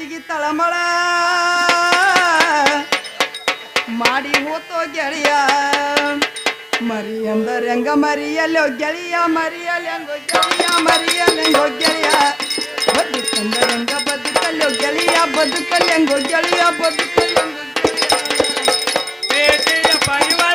ಬೆಳಸಿಗಿ ತಳಮಳ ಮಾಡಿ ಹೋತೋ ಗೆಳೆಯ ಮರಿ ಎಂದರೆ ಹೆಂಗ ಮರಿಯಲ್ಲೋ ಗೆಳೆಯ ಮರಿಯಲ್ಲಿ ಹೆಂಗೋ ಗೆಳೆಯ ಮರಿಯಲ್ಲಿ ಹೆಂಗೋ ಗೆಳೆಯ ಬದುಕಂದ್ರೆ ಹೆಂಗ ಬದುಕಲ್ಲೋ ಗೆಳೆಯ ಬದುಕಲ್ಲಿ ಹೆಂಗೋ ಗೆಳೆಯ ಬದುಕಲ್ಲಿ ಹೆಂಗೋ ಗೆಳೆಯ ಪರಿವಾರ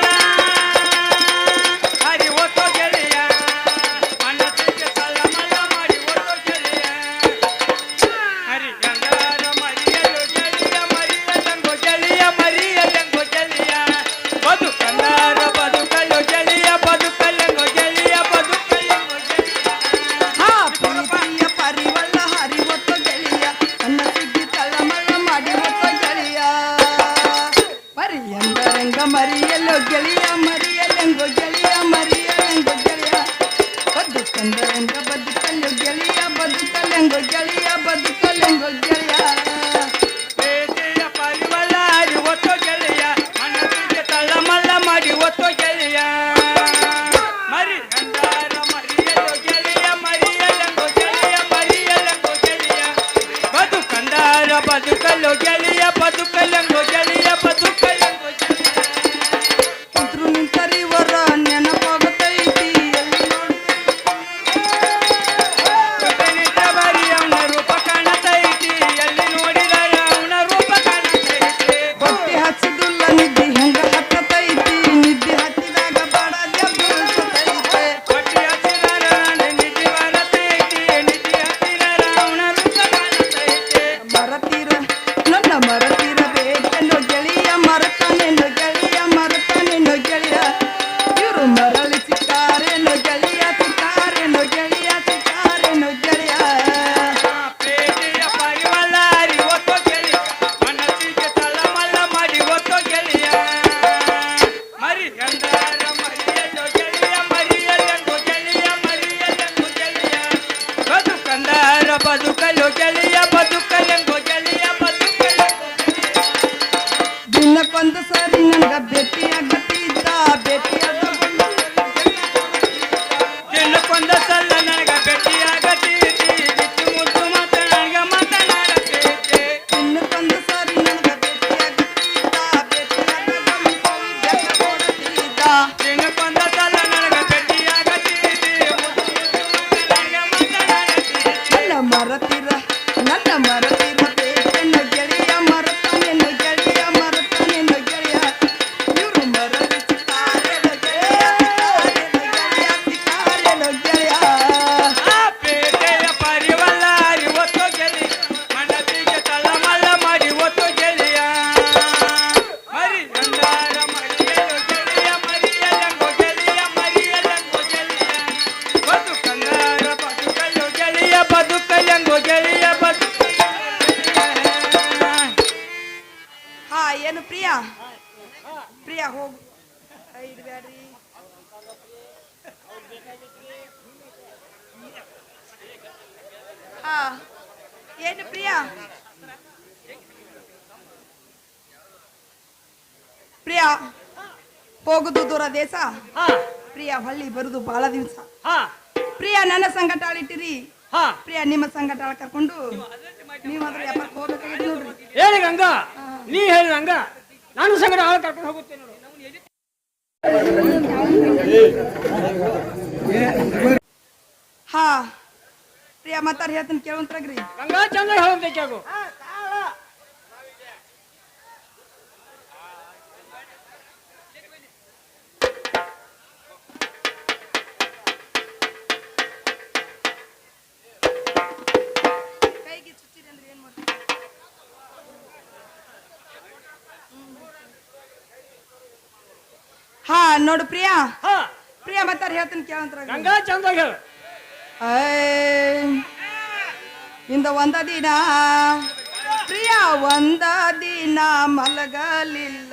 ಐದು ಬ್ಯಾಡ್ರಿ ಹಾ ಏನು ಪ್ರಿಯಾ ಪ್ರಿಯಾ ಹೋಗುದು ದೂರ ದೇಶ ಪ್ರಿಯಾ ಹಳ್ಳಿ ಬರುದು ಬಹಳ ದಿವಸ ಪ್ರಿಯಾ ನನ್ನ ಸಂಗಟ ಆಳಿಟ್ಟಿರಿ ಪ್ರಿಯಾ ನಿಮ್ಮ ಸಂಗಟ ಆಳ ಕರ್ಕೊಂಡು ನೀವು ಹೋಗ್ಬೇಕಾಗಿತ್ತು ನೋಡ್ರಿ ಹೇಳಿ ಗಂಗಾ ನೀ ಹೇಳಿ ಗಂಗಾ ನಾನು ಸಂಗಡ ಆಳ ಕರ್ಕೊಂಡು ಹೋಗುತ್ತೆ ಹಾ ಪ್ರಿಯ ಮಾತಾರ ಹೇಳ್ತೀನಿ ಕೇಳುವಂತ್ರಾಗ್ರಿ ಗಂಗಾ ಚಂದ್ರ ಹೇಳ್ಬೇಕು ನೋಡು ಪ್ರಿಯಾ ಪ್ರಿಯಾ ಮತ್ತಾರ ಹೇಳ್ತೀನಿ ಕೇಳಂತ್ರ ಚಂದ ಹೇಳ ಇಂದ ಒಂದ ದಿನ ಪ್ರಿಯಾ ಒಂದ ದಿನ ಮಲಗಲಿಲ್ಲ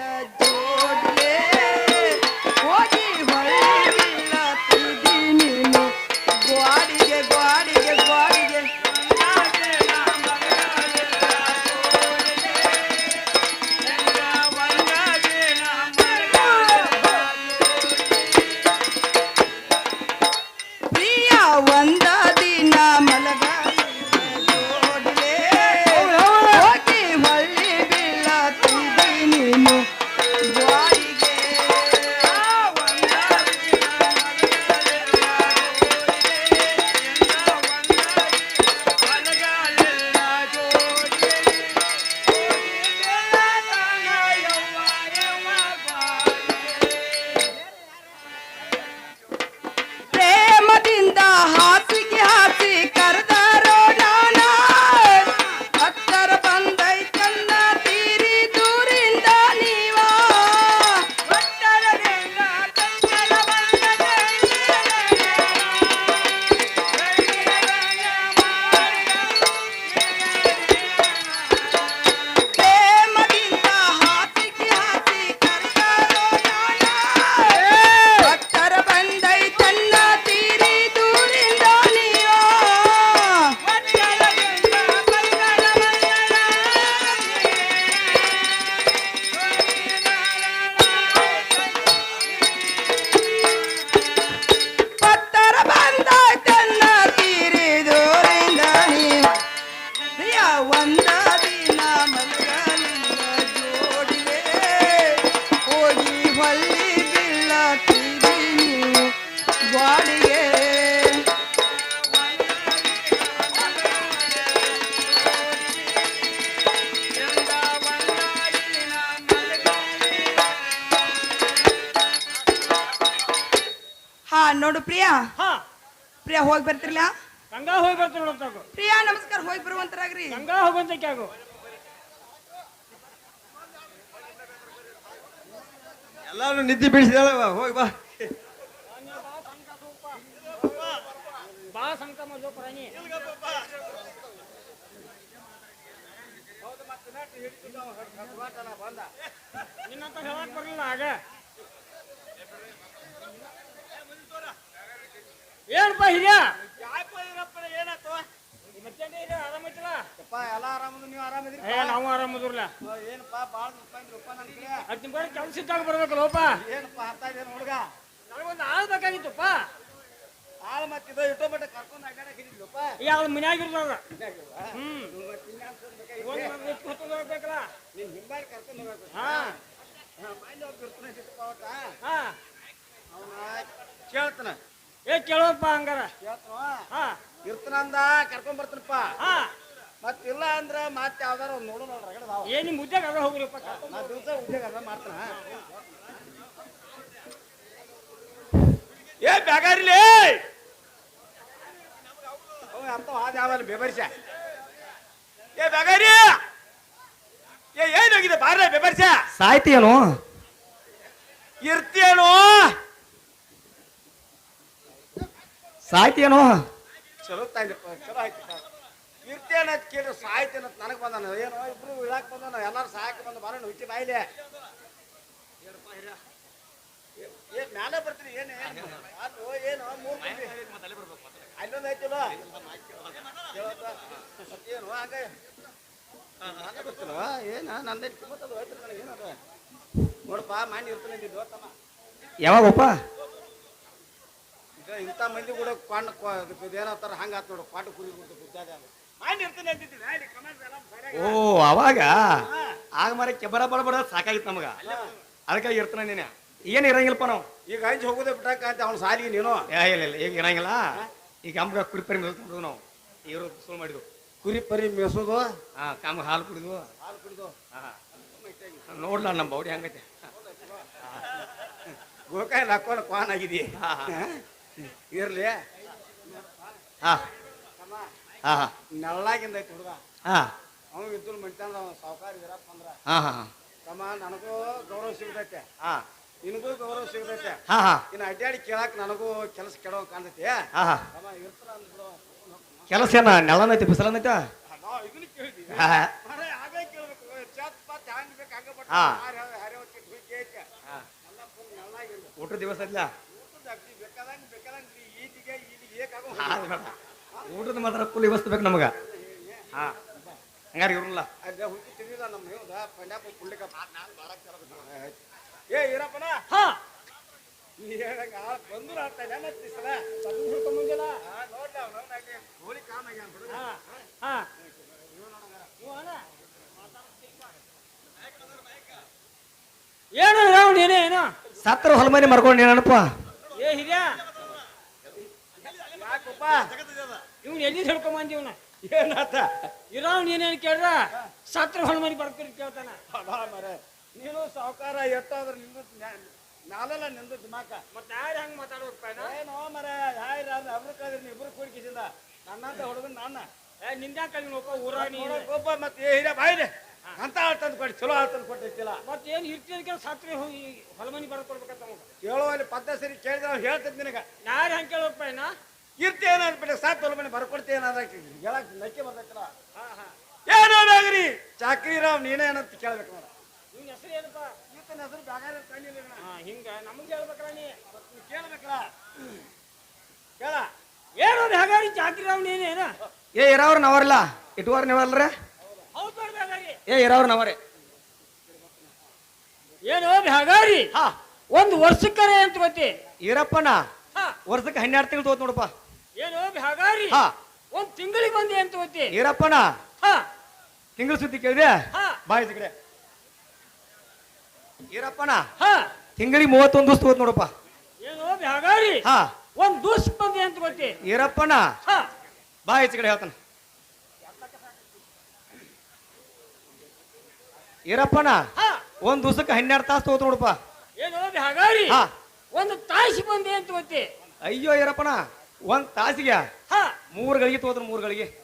ನೋಡು ಪ್ರಿಯಾ. ಹಾ. ಪ್ರಿಯಾ ಹೋಗಿ ಬರ್ತಿರ್ಲ? ಗಂಗಾ ಹೋಗಿ ಬರ್ತೀನಿ ನೋಡ್ತಾಗು ಪ್ರಿಯಾ ನಮಸ್ಕಾರ. ಹೋಗಿ ಬರುವಂತರಾಗ್ರಿ. ಗಂಗಾ ಹೋಗುವಂತಕ್ಕೆ ಆಗು ಎಲ್ಲಾರು ನಿದ್ದೆ ಬೀಳಿಸಿದಾಳ ಹೋಗಿ ಬಾ. ಬಾ ಸಂಕಮ ಮಜೋ ಪ್ರಾಣಿ ನಿನ್ನಂತ ಹೇಳಕ್ ಬರಲಿಲ್ಲ ಆಗ ಏನಪ್ಪ ಹಿರಿಯ. ಮತ್ತೇನ್ ಆರಾಮೈತಿಲ್ಲ ಎಲ್ಲ ಆರಾಮದು ನೀವು ಆರಾಮದ್ರಿ ಏ ನಾವು ಆರಾಮದಿರ್ಲ ಏನಪ್ಪ ಭಾಳ ರೂಪಾಯಿ ನನಗೆ ಅದ್ ನಿಮ್ ಕಡೆ ಕೆಲಸ ಇದ್ದಾಗ ಬರ್ಬೇಕಲ್ಲಪ್ಪ ಏನಪ್ಪ ಅರ್ಥ ಹುಡುಗ. ನನಗೊಂದು ಆಳ್ ಬೇಕಾಗಿತ್ತಪ್ಪ. ಆಳ ಮತ್ತಿದ ಇಟ್ಟೋ ಮಟ್ಟ ಕರ್ಕೊಂಡು ಹಿಡಿದ್ಲಪ್ಪ ಮನ್ಯಾಗ ನೀನ್ ಹಿಂಬಾರಿ ಕರ್ಕೊಂಡು ಹೋಗ್ಬೇಕು. ಹಾ. ಮೈಂಡ್ ಹಾ. ಅವನ ಕೇಳ್ತಾನ. ಏ ಕೇಳೋಪ್ಪ ಹಂಗಾರ. ಇರ್ತನಂದ ಹಾ. ಇರ್ತನಂದ ಕರ್ಕೊಂಡ್ ಬರ್ತೀನಪ್ಪ. ಹಾ. ಮತ್ತಿಲ್ಲ ಅಂದ್ರ ಮತ್ತೆ ಯಾವ್ದಾರ ಒಂದ್ ನೋಡು ನೋಡ್ರ ರಗಡ ಅದಾವ. ಏ ನಿಮ್ ಉದ್ಯೋಗ ಅದ ಹೋಗ್ರಿಪ್ಪ. ನಾ ದಿವಸ ಉದ್ಯೋಗ ಅದ ಮಾಡ್ತಾನ. ಏ ಬ್ಯಾಗಾರಿಲಿ! ಅವ ಅಂತ ಹಾದ ಯಾವಲ್ಲ ಬೆಬರ್ಸ ಏ ಬ್ಯಾಗಾರಿ! ಏ ಏನಾಗಿದೆ ಬಾರ ಬೆಬರ್ಸ ಸಾಯ್ತಿಯೇನು? ಇರ್ತೀಯೇನೋ? ಸಾಯ್ತೀಯನು? ಚಲೋ ತಾಯ್ದಪ್ಪ ಚಲೋ ಆಯ್ತಪ್ಪ ಇರ್ತೇನೆ ಅಂತ ಕೇಳಿ ಸಾಯ್ತೇನ ಅಂತ ನನಗೆ ಬಂದಾನ. ಏನೋ ಇಬ್ರು ಇಳಾಕ್ ಬಂದಾನ. ಎಲ್ಲಾರು ಸಾಯಕ್ಕೆ ಬಂದ ಬಾರೋಣ ಹುಚ್ಚಿ ಬಾಯಿಲೆ. ಏನ್ ಮ್ಯಾಲೆ ಬರ್ತೀನಿ ಏನು? ಅದು ಏನು ಮೂರು ಮಂದಿ. ಅಲ್ಲೊಂದು ಐತಿಲ್ಲ ಏನು ಹಂಗ? ನಾನೇ ಬರ್ತಿಲ್ಲ ಏನ ನಂದೇ ಕಿಮ್ಮತ್ತದು ಹೋಯ್ತು ನನಗೆ ಏನದ? ನೋಡಪ್ಪ ಮಾಡಿ ಇರ್ತಾನೆ ಯಾವಾಗಪ್ಪ? ಈಗ ಇಂಥ ಮಂದಿ ಕೂಡ ಕೊಂಡು ಏನತ್ತಾರ ಹಂಗ ಆತ್ ನೋಡು ಪಾಟು ಕುರಿ ಬಿಡ್ತು ಓ ಅವಾಗ? ಆಗ ಮರ ಕೆಬರ ಬಡ ಬಡ ಸಾಕಾಗಿತ್ತು ನಮಗ. ಅದಕ್ಕಾಗಿ ಇರ್ತಾನ ನೀನೆ ಏನ್ ಇರಂಗಿಲ್ಲಪ್ಪ ನಾವು? ಈಗ ಹಂಚಿ ಹೋಗೋದೇ ಬಿಟ್ಟಾಕ ಅಂತ ಅವ್ನ ಸಾಲಿಗೆ ನೀನು? ಏ ಇಲ್ಲ ಇಲ್ಲ ಈಗ ಇರಂಗಿಲ್ಲ. ಈಗ ಅಮ್ಗ ಕುರಿ ಪರಿ ಮೇಸ್ಕೊಂಡು ನಾವು. ಇವರು ಸುಳ್ಳು ಮಾಡಿದ್ವು ಕುರಿ ಪರಿ ಮೇಸೋದು? ಹಾ ಕಾಮ ಹಾಲು ಕುಡಿದು. ಹಾಲು ಕುಡಿದು. ನೋಡ್ಲ ನಮ್ಮ ಬೌಡಿ ಹಂಗೈತೆ. ಗೋಕಾಯಿ ಹಾಕೊಂಡು ಕ್ವಾನ್ ಆಗಿದೀ. ಹಾ, ಇರ್ಲಿ. ಹಾ. ಹಾ ಹಾ. ನೆಳ್ಳಾಗಿಂದ ಐತಿ ಹುಡುಗ. ಹಾ. ಅವ್ನು ಇದ್ದು ಮಂಟಾನ ಅವ್ನು ಸಾವುಕಾರ ಇರಪ್ಪ ಅಂದ್ರ. ಹಾ ಹಾ ತಮ್ಮ ನನಗೂ ಗೌರವ ಸಿಗ್ತೈತೆ. ಹಾ. ನಿನಗೂ ಗೌರವ ಸಿಗ್ತೈತೆ. ಹಾ ಹಾ. ಇನ್ನು ಅಡ್ಡಾಡಿ ಕೇಳಾಕ ನನಗೂ ಕೆಲಸ ಕೆಡೋ ಕಾಣ್ತೈತಿ. ಹಾ ಹಾ. ತಮ್ಮ ಇರ್ತಾರ ಅಂದ್ಬಿಡು ಕೆಲಸ ಏನ ನೆಲನೈತಿ ಬಿಸಿಲನೈತ? ನಾವು ಇದನ್ನ ಕೇಳಿದ್ವಿ. ಹಾ ಹಾ. ಹಾಗೆ ಕೇಳ್ಬೇಕು. ಚಾತ್ ಪಾತ್ ಹ್ಯಾಂಗ್ ಬೇಕು ಹಂಗ ಬಟ್ ಹಾ. ಊಟದ ದಿವಸ ಇಲ್ಲ ಊಟದ ಅಗ್ದಿ ಬೇಕಾದಂಗ್ ಬೇಕಾದಂಗ್ ಈ ಈಟಿಗೆ ಈಟಿಗೆ ಏಕಾಗೋ ಅದು ಬೇಡ. ಊಟದ ಮಾತ್ರ ಕೂಲಿ ವಸ್ತು ಬೇಕು ನಮಗ. ಹಾ. ಹಂಗಾರೆ ಇವ್ರಲ್ಲ. ಏ ಇರಪ್ಪನ ಹಾ. ಮತ್ತೆ ಸಲ? ನೋಡ್ಲ ಕಾಮ್ ಆಗ್ಯಾನ. ಹಾ ಹಾ. ಏನು ಹೇಳು ನೀನೇ ಏನು? ಸತ್ರ ಹೊಲಮನೆ ಮರ್ಕೊಂಡು ಏನಪ್ಪ ಏ ಹಿರಿಯ! ಯಾಕಪ್ಪ? ಇವ್ನು ಎಲ್ಲಿ ಹಿಡ್ಕೊಂಬಂದಿ ಇವನ? ಏನಾತ? ಇರೋವ್ ನೀನೇನು ಕೇಳ್ರ ಸತ್ರ ಹೊಲ ಮನೆ ಬರ್ತೀರಿ ಕೇಳ್ತಾನ. ಮರೆ ನೀನು ಸಾವುಕಾರ ಎತ್ತಾದ್ರ ನಿಂದ ನಾಲೆಲ್ಲ ನಿಂದ ದಿಮಾಕ. ಮತ್ತೆ ಯಾರು ಹೆಂಗ್ ಮಾತಾಡ್ಬೇಕು ಏನೋ ಮರ ಯಾರ ಅವ್ರ ಕದ್ರಿ ಇಬ್ರು ಕೂಡಿಕಿಸಿದ ನನ್ನಂತ ಹುಡುಗನ್ ನನ್ನ ಏ ನಿಂದ್ಯಾ ಕಲಿನಪ್ಪ ಊರಾಗ ನೀನು? ಮತ್ತೆ. ಏ ಹಿರಿಯ ಬಾಯಿಲೆ. ಅಂತ ತಂದು ಕೊಡಿ ಚಲೋ ತಂದು ಕೊಟ್ಟಿರ್ತಿಲ್ಲ ಮತ್ತೆ ಏನು ಇರ್ತಿದ್ದಕ್ಕೆ ಸಾತ್ರಿ ಹೋಗಿ ಹೊಲಮನಿ ಬರ್ಕೊಡ್ಬೇಕಂತ ನಮಗೆ ಹೇಳುವಲ್ಲಿ ಪದ್ಧ ಸರಿ ಕೇಳಿದ್ರೆ ಅವ್ನು ಹೇಳ್ತದ ನಿನಗ. ಯಾರು ಹಂಗೆ ಕೇಳಪ್ಪ ಏನ ಇರ್ತಿ ಏನಾದ್ಬಿಟ್ಟು ಸಾತ್ ಹೊಲಮನಿ ಮನೆ ಬರ್ಕೊಡ್ತಿ ಏನಾದಕ್ಕೆ ಹೇಳಕ್ ನಕ್ಕೆ ಬರ್ಬೇಕಲ್ಲ ಹಾ ಹಾ. ಏನಾದಾಗ್ರಿ? ಚಾಕ್ರಿ ರಾವ್ ನೀನೇ ಏನಂತ ಕೇಳ್ಬೇಕು ನೋಡ. ನಿನ್ನ ಹೆಸರು ಏನಪ್ಪ? ಈತನ ಹೆಸರು ಬ್ಯಾಗಾರ ತಂದಿಲ್ಲ ಹಾ ಹಿಂಗ. ನಮ್ಗೆ ಹೇಳ್ಬೇಕಲ್ಲ ನೀ? ಕೇಳ್ಬೇಕಲ್ಲ ಕೇಳ ಏನೋ ಹಾಗಾರಿ ಚಾಕ್ರಿ ರಾವ್ ನೀನೇನ? ಏ ಇರೋರು ನಾವರಲ್ಲ ಇಟ್ವಾರ ನೀವಲ್ರ? ಹೌದು? ಏ ಇರೋರು ನಾವರೇ ಏನು ಹಾಗಾರಿ ಹಾ. ಒಂದು ವರ್ಷಕ್ಕರೆ ಅಂತ ಗೊತ್ತಿ. ಇರಪ್ಪನ ಹಾ. ವರ್ಷಕ್ಕೆ ಹನ್ನೆರಡು ತಿಂಗಳು ತೋತ್ ನೋಡಪ್ಪ. ಏನು ಹಾಗಾರಿ ಹಾ. ಒಂದ್ ತಿಂಗಳಿಗೆ ಬಂದಿ ಅಂತ ಗೊತ್ತಿ. ಇರಪ್ಪನ ಹಾ. ತಿಂಗಳ ಸುದ್ದಿ ಕೇಳಿದೆ? ಹಾ. ಬಾಯ್ ಕಡೆ ಇರಪ್ಪನ ಹಾ. ತಿಂಗಳಿಗೆ ಮೂವತ್ತೊಂದು ದಿವಸ ತೋತ್ ನೋಡಪ್ಪ. ಏನು ಹಾಗಾರಿ ಹಾ. ಒಂದ್ ದಿವಸ ಬಂದಿ ಅಂತ ಗೊತ್ತಿ. ಇರಪ್ಪನ ಹಾ. ಬಾಯ್ ಸಿಗ್ರೆ ಹೇಳ್ತಾನ. ಈರಪ್ಪನ ಹಾ. ಒಂದ್ ದಿವಸಕ್ಕೆ ಹನ್ನೆರಡು ತಾಸು ತೋತ್ ನೋಡಪ್ಪ. ಏನು ಹಾಗಾರಿ? ಹಾ. ಒಂದು ತಾಸಿ ಬಂದಿ ಅಂತ ಗೊತ್ತಿ? ಅಯ್ಯೋ ಇರಪ್ಪನ ಒಂದ್ ತಾಸಿಗೆ? ಹಾ. ಮೂರ್ ಗಳಿಗೆ ತಗೋದ್ರ ಮೂರ್ ಗಳಿಗೆ.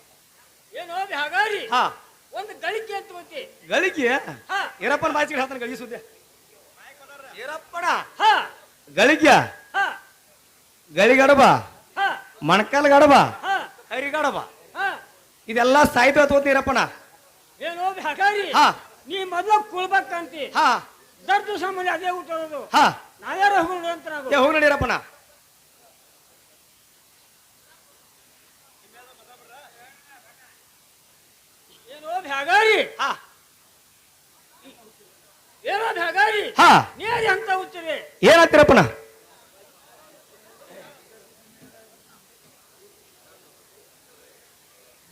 ಏನೋ ಹಾಗಾರಿ? ಹಾ. ಒಂದು ಗಳಿಕೆ ಅಂತ ಹೋತಿ ಗಳಿಗೆ? ಹಾ. ಇರಪ್ಪನ ಬಾಚಿಗೆ ಹೇಳ್ತಾನೆ ಗಳಿಗೆ ಸುದ್ದಿ. ಇರಪ್ಪನ ಹಾ. ಗಳಿಗೆ? ಹಾ. ಗಳಿಗಡಬ ಹಾ. ಮಣಕಲ್ ಗಡಬ ಹಾ. ಹರಿಗಡಬ? ಹಾ. ಇದೆಲ್ಲ ಸಾಹಿತ್ಯ ತಗೋತಿ ಇರಪ್ಪನ ಏನೋ ಹಾಗಾರಿ? ಹಾ. ನೀ ಮೊದಲು ಕುಳ್ಬೇಕಂತಿ. ಹಾ. ದರ್ದು ಸಾಮಾನ್ಯ ಅದೇ ಊಟದು ಹಾ. ನಾವ್ಯಾರ ಹೋಗೋದು ಅಂತ ಏ ಹೋಗಿ ನೋಡಿ ಇರಪ್ಪನ ಏನೋ ಹಾ. ಏನೋ ಹಾಗಾರಿ ಹಾ. ನೀರಿ ಅಂತ ಹುಚ್ಚಿರಿ? ಏನಾಗ್ತಿರಪ್ಪನ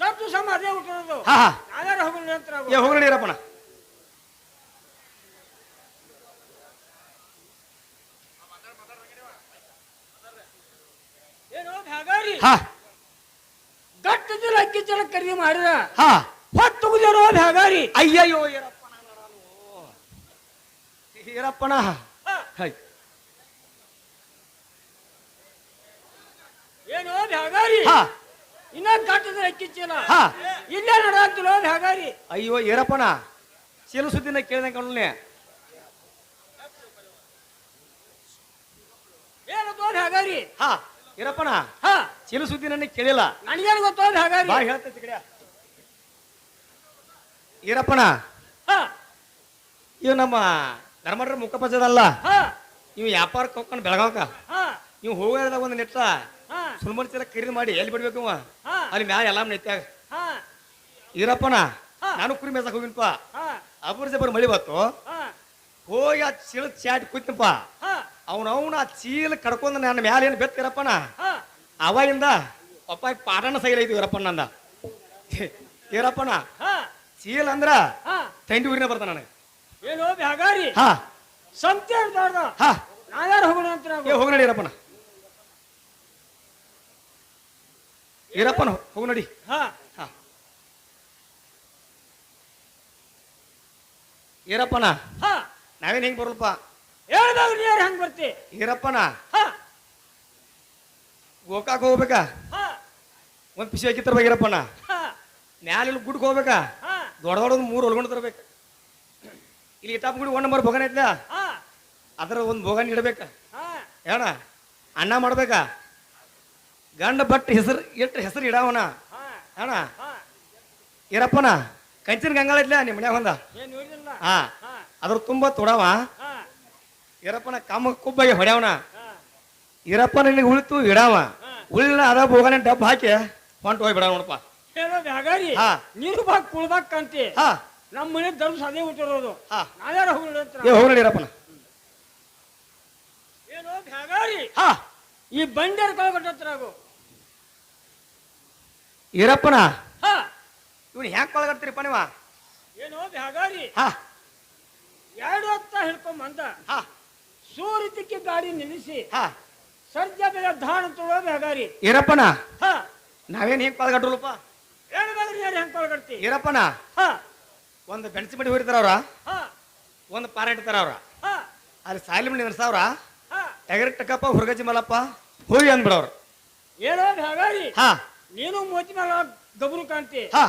ದರ್ದು ಸಮ ಅದೇ ಊಟದು ಹಾ ನಾವ್ಯಾರ ಹೋಗೋದು ಅಂತ ಏ ಹೋಗಿ ಇರಪ್ಪನ ಏನೋ ಹಾಗಾರಿ ಹಾ ಗಟ್ಟದಿಲ್ಲ ಅಕ್ಕಿ ಜನ ಖರೀದಿ ಮಾಡಿದ. ಹಾ. ಹೊತ್ತುಗುದಿರೋ ಹಾಗಾರಿ. ಅಯ್ಯಯ್ಯೋ ಈರಪ್ಪನ ನಾನು. ಇರಪ್ಪನ ಹಾ. ಏನೋ ಹಾಗಾರಿ? ಹಾ. ಇನ್ನ ಅಕ್ಕಿ ಚೀಲ ಹಾ. ಇಲ್ಲೇ ನಡಾತಿರೋ ಹಾಗಾರಿ. ಅಯ್ಯೋ ಈರಪ್ಪನ. ಚೀಲ ಸುದ್ದಿನ ಕೇಳಿದ ಕಣ್ಣೆ ಏನೋ ಹಾಗಾರಿ? ಹಾ ಇರಪ್ಪನ ಹಾ. ಚೀಲ ಸುದ್ದಿ ನನಗೆ ಕೇಳಿಲ್ಲ. ನನಗೇನು ಗೊತ್ತೋದ್ ಹಾಗಾರಿ? ಬಾ ಹೇಳ್ತೈತಿ ಕಡೆ. ಈರಪ್ಪನ? ಹಾ. ಇವ್ ನಮ್ಮ ಧರ್ಮಡ್ರ ಮುಖ ಪಜದಲ್ಲ ಇವ್ ವ್ಯಾಪಾರಕ್ಕೆ ಹೋಗ್ಕೊಂಡು ಬೆಳಗಾವಕ. ನೀವು ಇವ್ ಹೋಗೋದಾಗ ಒಂದು ನೆಟ್ಟ ಸುಲ್ಮನ್ ಚೀಲ ಖರೀದಿ ಮಾಡಿ ಎಲ್ಲಿ ಬಿಡ್ಬೇಕು ಇವ? ಅಲ್ಲಿ ಮ್ಯಾಲ ಎಲ್ಲ ನೆತ್ತಾಗ ಈರಪ್ಪಣ. ನಾನು ಕುರಿ ಮೇಸಕ್ ಹೋಗಿನಪ್ಪ ಹಾ. ಅಬ್ಬರ ಜಬ್ಬರ ಮಳಿ ಬತ್ತು ಹೋಗಿ ಆ ಚೀಲ ಚಾಟ್ ಕೂತಿನಪ್ಪ ಅವನ ಅವನ ಆ ಚೀಲ ಕಡ್ಕೊಂಡು ನನ್ನ ಮ್ಯಾಲ ಏನು ಬೆತ್ತಿರಪ್ಪನ ಹಾ. ಅವಾಗಿಂದ ಅಪ್ಪ ಪಾಠನ ಸೈಲೈತಿ ಈರಪ್ಪನ ಅಂದ ಚೀಲ ಅಂದ್ರ ಹಾ. ತಂಡಿ ಊರಿನ ಬರ್ತಾನ ನನಗೆ. ಏನೋ ಬ್ಯಾಗಾರಿ? ಹಾ. ಸಂತೆ ದೊಡ್ಡ ಹಾ. ನಾವ್ಯಾರು ಹೋಗೋಣ ಅಂತ ಏ ಹೋಗಿ ನಡಿ ಈರಪ್ಪನ ಈರಪ್ಪನ ಹೋಗಿ ನಡಿ. ಹಾ. ಹಾ. ಇರಪ್ಪನ ಹಾ. ನಾವೇನ್ ಹೆಂಗ್ ಬರಲ್ಪ ಹೇಳ್ದಾಗ ನೀರು ಹೆಂಗ್ ಬರ್ತಿ? ಈರಪ್ಪನ ಹಾ. ಗೋಕಾಕ್ ಹೋಗ್ಬೇಕಾ? ಹಾ. ಒಂದ್ ಪಿಸಿ ಹಾಕಿ ತರ್ಬೇಕಿರಪ್ಪನ. ಹಾ. ಮ್ಯಾಲಿಲ್ ಗುಡ್ಕ್ ಹೋಗ್ಬೇಕಾ? ದೊಡ್ಡ ದೊಡ್ಡ ಮೂರು ಹೊಲ್ಕೊಂಡು ತರಬೇಕು. ಇಲ್ಲಿ ಇಟಾಪ್ ಗುಡಿ ಒನ್ ನಂಬರ್ ಬೋಗನ್ ಐತ್ಲ? ಅದರ ಒಂದು ಭೋಗನ ಬೋಗನ್ ಇಡ್ಬೇಕ? ಹಾ. ಏನ ಅನ್ನ ಮಾಡ್ಬೇಕಾ? ಗಂಡ ಬಟ್ ಹೆಸರು ಎಷ್ಟು ಹೆಸರು ಇಡವನ? ಅಣ್ಣ ಹಾ. ಕಂಚಿನ ಗಂಗಾಳ ಐತ್ಲ ನಿಮ್ಮ ಮನ್ಯಾಗ ಒಂದ? ಹಾ. ಅದ್ರ ತುಂಬಾ ತೊಡವ? ಇರಪ್ಪನ ಕಮ್ಮ ಕುಬ್ಬಾಗಿ ಹೊಡ್ಯಾವನ? ಇರಪ್ಪನ ಇಲ್ಲಿ ನಿನಗೆ ಉಳಿತು ಇಡಾವ? ಉಳಿಲ್ಲ ಉಳಿನ ಅದ ಭೋಗನ ಡಬ್ಬ ಹಾಕಿ ಹೊಂಟು ಹೋಗಿ ನೋಡಪ್ಪ. ಏನೋ ಬ್ಯಾಗಾರಿ ಹಾ. ನೀರು ಬಾ ಕುಳ್ದಾಕ್ ಕಂತಿ. ಹಾ. ನಮ್ಮ ಮನೆ ಧರ್ಮ ಅದೇ ಹುಟ್ಟಿರೋದು. ಹಾ. ನಾವ್ಯಾರು ಹೋಗೋಣ ಅಂತ ಏ ಹೋಗಿ ಏನೋ ಬ್ಯಾಗಾರಿ ಹಾ. ಈ ಬಂಡೇರ್ ಕಳ್ಕೊಟ್ಟತ್ರಾಗು ಈರಪ್ಪನ? ಹಾ. ಇವ್ನು ಹ್ಯಾಂಗ ಕೊಳಗಡ್ತೀರಿಪ್ಪ ನೀವ? ಏನೋ ಬ್ಯಾಗಾರಿ ಹಾ. ಎರಡು ಹತ್ತ ಹಿಡ್ಕೊಂಡ್ ಬಂದ. ಹಾ. ಸೂರಿತಕ್ಕೆ ಗಾಡಿ ನಿಲ್ಲಿಸಿ. ಹಾ. ಸರ್ಜ ಬೆಲೆ ಧಾಣ ತೊಳೋ ಬ್ಯಾಗಾರಿ ಈರಪ್ಪನ? ಹಾ. ನಾವೇನ್ ಹಿಂಗ್ ಕೊಳಗಟ್ರಲ್ಲಪ್ಪ ಹೆಂಗ್ ಈರಪ್ಪನ? ಹಾ. ಒಂದು ಬೆಣಸಿ ಮಡಿ ಹೊಡಿತಾರ ಅವ್ರ? ಹಾ. ಒಂದು ಪಾರ ಇಡ್ತಾರ ಅವ್ರ? ಹಾ. ಅಲ್ಲಿ ಸಾಲಿ ಮಣಿ ನಿಲ್ಸಾವ್ರ ಹಾ. ಟಗರ್ ಟಕ್ಕಪ್ಪ ಹುರ್ಗಜ್ಜಿ ಮಲ್ಲಪ್ಪ ಹೋಗಿ ಅಂದ್ಬಿಡವ್ರ. ಏನೋ ಹಾಗಾರಿ? ಹಾ. ನೀನು ಮೋತಿ ಮೇಲೆ ಗಬರು ಕಾಣ್ತಿ. ಹಾ.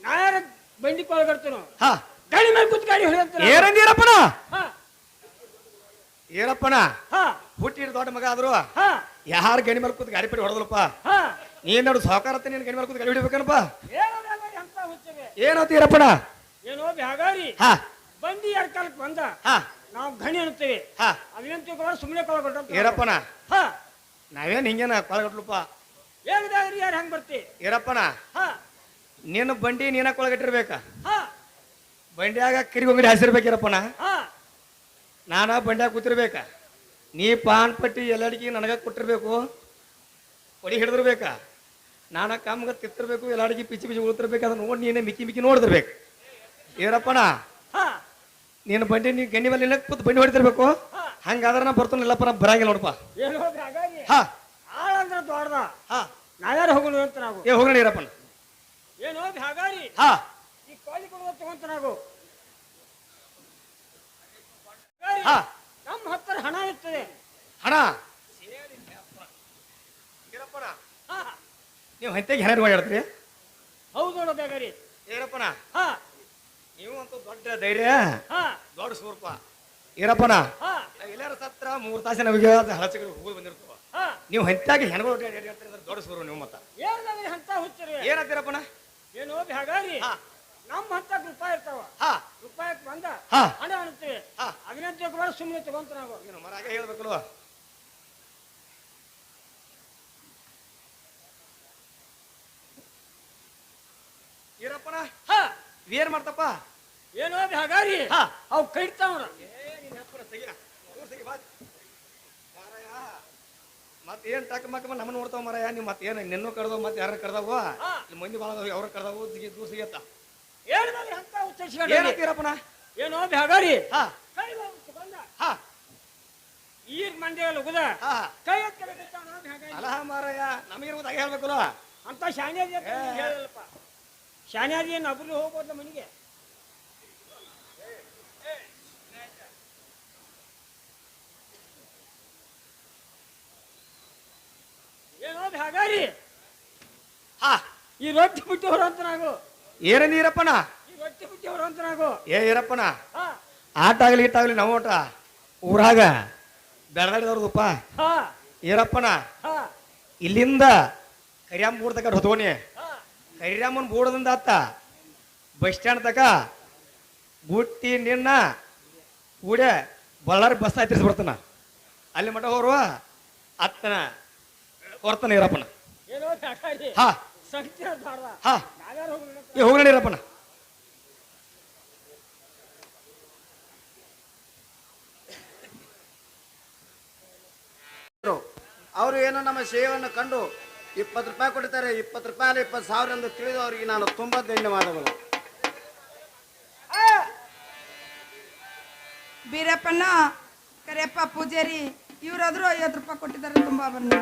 ನಾ ಯಾರ ಬಂಡಿ ಕೊಳ್ಗಡ್ತನು ಹಾ. ಗಾಡಿ ಮೇಲೆ ಕೂತ್ ಗಾಡಿ ಹೊಡೆಯಂತ ಏನಂದಿ ಈರಪ್ಪನ? ಹಾ. ಈರಪ್ಪನ? ಹಾ. ಹುಟ್ಟಿದ ದೊಡ್ಡ ಮಗ ಆದ್ರು ಹಾ. ಯಾರು ಗಣಿ ಮೇಲೆ ಕೂತ್ ಗಾಡಿ ಪಡಿ ಹೊಡೆದ್ರಪ್ಪ ಹಾ. ನೀನ್ ನೋಡು ಸಹಕಾರ ನೀನ್ ಗಣಿ ಮೇಲೆ ಕೂತು ಗಾಡಿ ಹೊಡಿಬೇಕನಪ್ಪ? ಏನೋ ಬ್ಯಾಗಾರಿ ಅಂತ ಹುಚ್ಚವೆ ಏನಂತ ಈರಪ್ಪನ ಏನೋ ಹಾಗಾರಿ ಹಾ. ಬಂಡಿ ಎರಡು ಕಾಲಕ್ಕೆ ಬಂದ? ಹಾ. ನಾವು ಗಣಿ ಅನ್ನುತ್ತೇವೆ. ಹಾ. ಅದೇನ್ ತಿಳ್ಕೊಳ್ಳೋ ಸುಮ್ಮನೆ ಕೊಳ್ಗಟ್ಟ ಏನಪ್ಪನ ಹಾ. ನಾವೇನ್ ಹಿಂಗೇನ ಕೊಳಗಟ್ಲಪ್ಪ ಹೇಳ್ದಾಗ್ರಿ ಯಾರು ಹೆಂಗ್ ಬರ್ತಿ? ಏನಪ್ಪನ ಹಾ. ನಿನ್ನ ಬಂಡಿ ನೀನ ಕೊಳಗಟ್ಟಿರ್ಬೇಕ? ಹಾ. ಬಂಡ್ಯಾಗ ಕಿರಿಗೊಂಗಡಿ ಹಸಿರ್ಬೇಕಿರಪ್ಪನ ಹಾ. ನಾನ ಬಂಡ್ಯಾಗ ಕೂತಿರ್ಬೇಕ? ನೀ ಪಾನ್ ಪಟ್ಟಿ ಎಲ್ಲಡಿಗೆ ನನಗ ಕೊಟ್ಟಿರ್ಬೇಕು. ಒಡಿ ಹಿಡಿದಿರ್ಬೇಕ? ನಾನ ಕಮ್ಗ ತಿತ್ತಿರ್ಬೇಕು ಎಲ್ಲಡಿಗೆ ಪಿಚಿ ಪಿಚ್ಚಿ ಉಳ್ತಿರ್ಬೇಕು ಅದನ್ನ ನೋಡಿ ನೀನೇ ಮಿಕ್ಕಿ ಮಿಕ್ಕಿ ನೋಡಿದಿರ್ಬೇಕು ಏನಪ್ಪಣ ನೀನು ಬಂಡಿ ನೀ ಗಂಡಿ ಮೇಲೆ ನಿನ್ನ ಕೂತ್ ಬಂಡಿ ಹೊಡಿತಿರ್ಬೇಕು. ಹಂಗಾದ್ರೆ ನಾ ಬರ್ತಾನೆ ಇಲ್ಲಪ್ಪ ನಾ ಬರಂಗಿಲ್ಲ ನೋಡಪ್ಪ. ಹಾ. ಆಳಂದ್ರ ದೊಡ್ಡದ. ಹಾ. ನಾವ್ಯಾರು ಹೋಗೋಣ ಅಂತ ನಾವು? ಏ ಹೋಗೋಣ ಏನೋ ಹಾಗಾರಿ ಹಾ. ಈ ಕೋಳಿ ಕೊಡುವ ತಗೊಂತ ನಾವು ಹಾ ನಮ್ಮ ಹತ್ತಿರ ಹಣ ಇರ್ತದೆ ಹಣ ನೀವು ಹಂತೆಗೆ ಹೆಣರು ಓಡಾಡ್ತೀರಿ ಹೌದು ನೋಡು ಬೇಗರಿ ಏನಪ್ಪನ ಹಾ. ನೀವು ಅಂತೂ ದೊಡ್ಡ ಧೈರ್ಯ. ಹಾ. ದೊಡ್ಡ ಸ್ವರೂಪ. ಏನಪ್ಪನ ಹಾ. ಎಲ್ಲಾರ ಸತ್ರ ಮೂರ್ ತಾಸಿನ ನಮಗೆ ಹಳಚಗಳು ಹೋಗಿ ಬಂದಿರ್ತವ. ಹಾ. ನೀವು ಹಂತಾಗಿ ಹೆಣ್ಗಳು ಓಡಾಡ್ತೀರಿ ಅಂದ್ರೆ ದೊಡ್ಡ ಸ್ವರೂಪ ನೀವು ಮತ್ತ? ಏನ್ ಅಂತ ಹುಚ್ಚಿರಿ ಏನಂತೀರಪ್ಪನ ಏನು ಬೇಗಾರಿ ಹಾ. ನಮ್ಮ ಹಂತಕ್ ರೂಪಾಯಿ ಇರ್ತಾವ. ಹಾ. ರೂಪಾಯಿ ಬಂದ ಹಾ. ಹಣ ಅನ್ತೀವಿ ಹಾ. ಅದನ್ನ ತಿಳ್ಕೊಬೇಡ ಸುಮ್ಮನೆ ತಗೊಂತ ನಾವು. ಏನು ಮರಾಗ ಹೇಳ್ಬೇಕಲ್ವ? ಈರಪ್ಪನ ಹಾ. ಏನ್ ಮಾಡ್ತಪ್ಪ? ಏನು ಹಾಗಾರಿ. ಹಾ. ಅವ್ ಕೈಡ್ತಾವ್ರ ಮತ್ ಏನ್ ಟಕ್ ಮಕ್ ನಮ್ಮನ್ನ ನೋಡ್ತಾವ ಮರಯ? ನೀವು ಮತ್ತೆ ಏನ್ ನಿನ್ನೂ ಕರ್ದವ್ ಮತ್ತೆ ಯಾರ ಕರ್ದವ? ಮಂದಿ ಬಾಳ ಅವ್ರ ಕಡ್ದಾವು ಸಿಗಿ ದೂರ ಸಿಗತ್ತ ಏನಪ್ಪನ ಏನೋ ಹಾಗಾರಿ. ಹಾ. ಹಾ. ಈಗ ಮಂದಿಗೆ ಲಗುದ ಹಾ. ಕೈ ಎತ್ತಿ ಅಲ್ಲ ಮಾರಯ್ಯ ನಮಗಿರ್ಬೋದು ಹಾಗೆ ಹೇಳ್ಬೇಕಲ್ಲ. ಅಂತ ಶಾನ್ಯ ಹೇಳಪ್ಪ ಶಾನ್ಯಾದಿ ಏನು ಅಬ್ರು ನಮ್ಮ ಮನೆಗೆ. ಏನೋ ಹಾಗಾರಿ ಹಾ. ಈ ರೊಟ್ಟಿ ಬಿಟ್ಟು ಹೊರಂತ ನಾವು. ಏನ ನೀರಪ್ಪನ? ಈ ರೊಟ್ಟಿ ಬಿಟ್ಟು ಹೊರಂತ ನಾವು. ಏ ಈರಪ್ಪನ? ಹಾ. ಆಟ ಆಗ್ಲಿ ಇಟ್ಟ ಆಗ್ಲಿ ನಾವು ಓಟ ಊರಾಗ ಬೆಳದಾಡಿದವ್ರದಪ್ಪ ಹಾ. ಈರಪ್ಪನ? ಹಾ. ಇಲ್ಲಿಂದ ಬೂಡ್ ತಕ ಹೊತ್ಕೊನಿ ಹಾ ಬೋಡದಿಂದ ಅತ್ತ ಬಸ್ ಸ್ಟ್ಯಾಂಡ್ ತಕ ಗುಟ್ಟಿ ನಿನ್ನ ಕೂಡೆ ಬಳ್ಳಾರಿ ಬಸ್ ಆಯ್ತಿರ್ಸಿ ಬರ್ತಾನ. ಅಲ್ಲಿ ಮಠ ಹೋರುವ ಅತ್ತನ ಹೊರ್ತಾನ ಇರಪ್ಪನ. ಏನೋ ಇರಪ್ಪನ ಹಾ. ಹಾ. ಹೋಗೋಣ ಈರಪ್ಪನ ಅವರು ಏನೋ ನಮ್ಮ ಸೇವೆಯನ್ನು ಕಂಡು ಇಪ್ಪತ್ತು ರೂಪಾಯಿ ಕೊಡ್ತಾರೆ, ಇಪ್ಪತ್ತು ರೂಪಾಯಿ, ಇಪ್ಪತ್ತು ಸಾವಿರ ಎಂದು ತಿಳಿದು ಅವರಿಗೆ ನಾನು ತುಂಬ ಧನ್ಯವಾದಗಳು. ಬೀರಪ್ಪನ ಕರಿಯಪ್ಪ ಪೂಜಾರಿ, ಇವರಾದರೂ ಐವತ್ತು ರೂಪಾಯಿ ಕೊಟ್ಟಿದ್ದಾರೆ, ತುಂಬಾ ಬನ್ನಿ.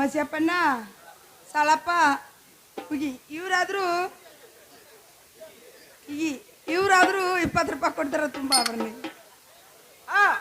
ಮಸಪ್ಪಣ್ಣ ಸಾಲಪ್ಪ ಹುಗಿ ಇವರಾದರೂ ಈ ಇವರಾದರೂ ಇಪ್ಪತ್ತು ರೂಪಾಯಿ ಕೊಡ್ತಾರ ತುಂಬಾ ಬನ್ನಿ ಆಯ್,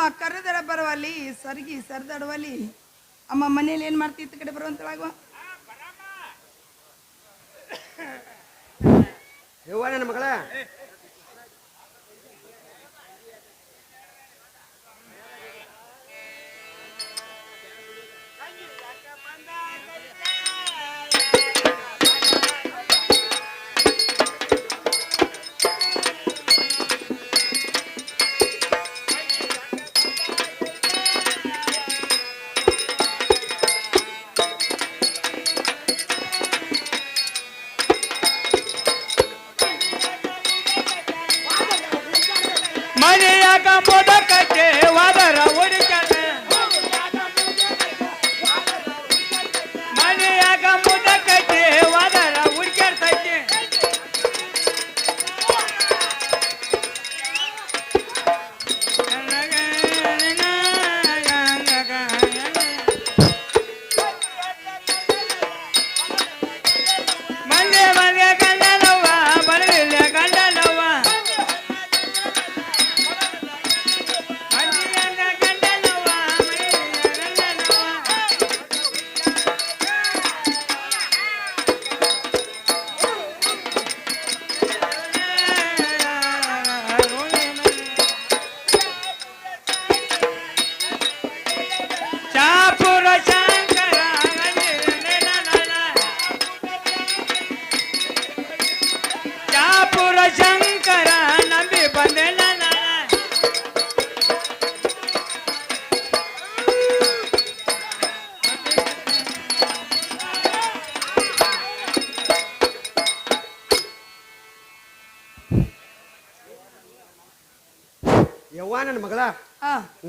ಅಮ್ಮ ಕರೆದರ ಬರುವಲ್ಲಿ ಸರಿಗಿ ಸರಿದಾಡುವಲ್ಲಿ. ಅಮ್ಮ ಮನೇಲಿ ಏನ್ ಮಾಡ್ತಿತ್ತು ಕಡೆ ಬರುವಂತಳಾಗುವ? ಯವ್ವ ನನ್ನ ಮಗಳ ಮನೆಯಾಗ ಮುದಕಕ್ಕೆ ವದರ ಹುಡುಕನ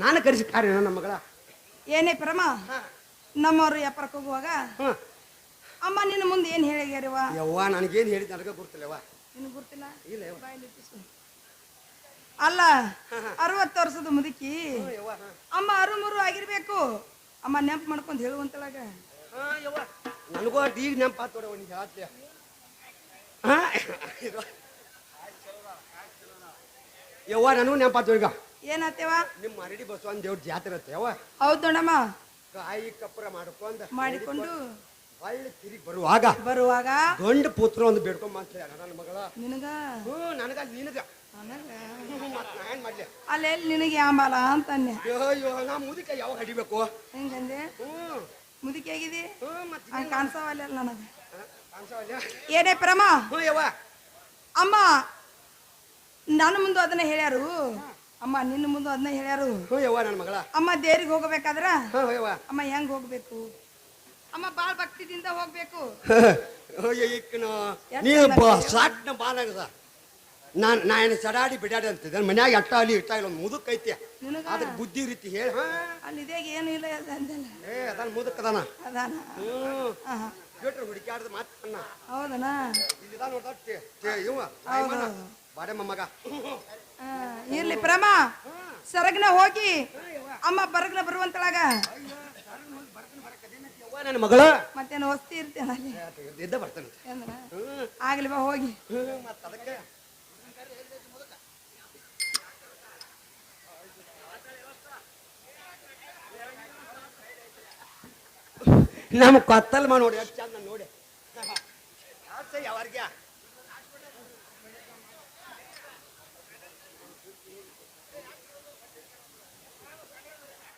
ನಾನು ಕರೆಸಿ ಕಾರ್ಯ ನನ್ನ ಮಗಳ. ಏನೇ ಪ್ರಮ ನಮ್ಮವ್ರು ವ್ಯಾಪಾರಕ್ಕೆ ಹೋಗುವಾಗ ಹ್ಮ್ ಅಮ್ಮ ನಿನ್ನ ಮುಂದೆ ಏನು ಹೇಳಿಗ್ಯಾರವ ಯವ್ವ ನನಗೇನು ಹೇಳಿದ ನನಗೆ ಗೊತ್ತಿಲ್ಲವ್ವ. ನಿನ್ ಗೊತ್ತಿಲ್ಲ? ಇಲ್ಲ ಯವ್ವ. ಬಾಯಲ್ಲಿ. ಅಲ್ಲ ಅರವತ್ತು ವರ್ಷದ ಮುದುಕಿ. ಯವ್ವ ಹಾ. ಅಮ್ಮ ಅರುಮುರು ಆಗಿರ್ಬೇಕು. ಅಮ್ಮ ನೆನ್ಪು ಮಾಡ್ಕೊಂಡು ಹೇಳುವಂತಳಾಗ. ಹಾ, ಯವ್ವ. ನನಗೂ ಅಷ್ಟ್ ಈಗ ನೆನಪಾತ್ ನೋಡವ್ವ ನೀ ಹೇಳ್ತೀಯ? ಹಾ ಯವ್ವ ನನಗೂ ನೆನಪಾತು ಈಗ. ಏನಾತೇವ ನಿಮ್ಮ ಮರಡಿ ಬಸವನ್ ದೇವ್ರ ಜಾತ್ರೆ ಅತ್ತೇವ ಯವ್ವ. ಹೌದು ದೊಡ್ಡಮ್ಮ. ಕಾಯಿ ಕಪ್ಪರ ಮಾಡ್ಕೊಂಡ್ ಮಾಡಿಕೊಂಡು ಹೊಳ್ಳಿ ತಿರುಗಿ ಬರುವಾಗ ಬರುವಾಗ ಗಂಡು ಪುತ್ರ ಒಂದು ಬೇಡ್ಕೊಂಡ್ ಮಾಡ್ತೀಯ ನನ್ನ ಮಗಳ. ನಿನಗ? ಹ್ಞೂ ನನಗ ನಿನಗ. ಏನ್ ಮಾಡ್ಲಿ? ಅಲ್ಲೆಲ್ಲಿ ನಿನಗೆ ಯಾಂಬಾಲ ಅಂತನ್ನೆ ಅಯ್ಯೋ ಅಯ್ಯೋ ನಾ ಮುದುಕ ಯಾವಾಗ ಹಡಿಬೇಕು ಹೆಂಗಂದೆ ಹ್ಞೂ. ಮುದುಕಿ ಆಗಿದಿ ಹ್ಞೂ ಮತ್ತೆ ಹಂಗೆ ಕಾಣಿಸವಲ್ಲ ನನಗ. ಕಾಣಿಸವಲ್ಲ ಏನೇ ಪ್ರಮ? ಹ್ಞೂ ಯವ್ವ. ಅಮ್ಮ ನನ್ನ ಮುಂದೆ ಅದನ್ನ ಹೇಳ್ಯಾರು. ಅಮ್ಮ ನಿನ್ನ ಮುಂದೆ ಅದನ್ನ ಹೇಳ್ಯಾರು. ಹ್ಞೂ ಯವ್ವ ನನ್ನ ಮಗಳ. ಅಮ್ಮ ದೇವ್ರಿಗೆ ಹೋಗ್ಬೇಕಾದ್ರ? ಹ್ಞೂ ಯವ್ವ. ಅಮ್ಮ ಹೆಂಗ್ ಹೋಗ್ಬೇಕು? ಅಮ್ಮ ಬಾಳ್ ಭಕ್ತಿದಿಂದ ಹೋಗ್ಬೇಕು. ಈಕನ ನೀ ಬ ಸಾಟ್ನ ಬಾಲಾಗದ ನಾನು ನಾ ಏನು ಸಡಾಡಿ ಬಿಡಾಡಿ ಅಂತಿದ್ದೆ. ಮನ್ಯಾಗ ಅಟ್ಟ ಅಲ್ಲಿ ಇಟ್ಟ ಇಲ್ಲ ಒಂದು ಮುದುಕ್ ಐತಿ. ಅದಕ್ಕೆ ಬುದ್ಧಿ ರೀತಿ ಹೇಳಿ ಹಾ. ಅಲ್ಲಿ ಇದೇಗ ಏನು ಇಲ್ಲ ಅದ ಅಂದಲ್ಲ. ಏ ಅದಾನ ಮುದುಕ್ ಅದಾನ. ಅದಾನ. ಹ್ಞೂ. ಆಹಾ. ಬಿಟ್ರು ಹುಡುಕ್ಯಾಡ್ದ ಹೌದನಾ? ಇಲ್ಲಿದ ನೋಡ್ದ ಇವ ಹೌದೌದು. ಬಾಡೆ ಮೊಮ್ಮಗ. ಆ, ಇರ್ಲಿ ಪ್ರಮ. ಸರಗ್ನ ಹೋಗಿ. ಅಮ್ಮ ಬರಗ್ನ ಬರುವಂತಳಾಗ. ಯವ್ವ ನನ್ನ ಮಗಳ. ಮತ್ತೇನು ವಸ್ತಿ ಇರ್ತೇನ ಅಲ್ಲಿ? ಎದ್ದ ಬರ್ತಾನೆ. ಅಂದ್ರ ಹ್ಞೂ ಆಗ್ಲಿ ಬಾ ಹೋಗಿ. ಮತ್ತೆ ಅದಕ್ಕೆ. ನಮ್ಮ ಕೊತ್ತಲ್ ಮಾ ನೋಡಿ. ಎಷ್ಟು ಚಂದ ನೋಡಿ ಯಾವ್ರಿಗೆ?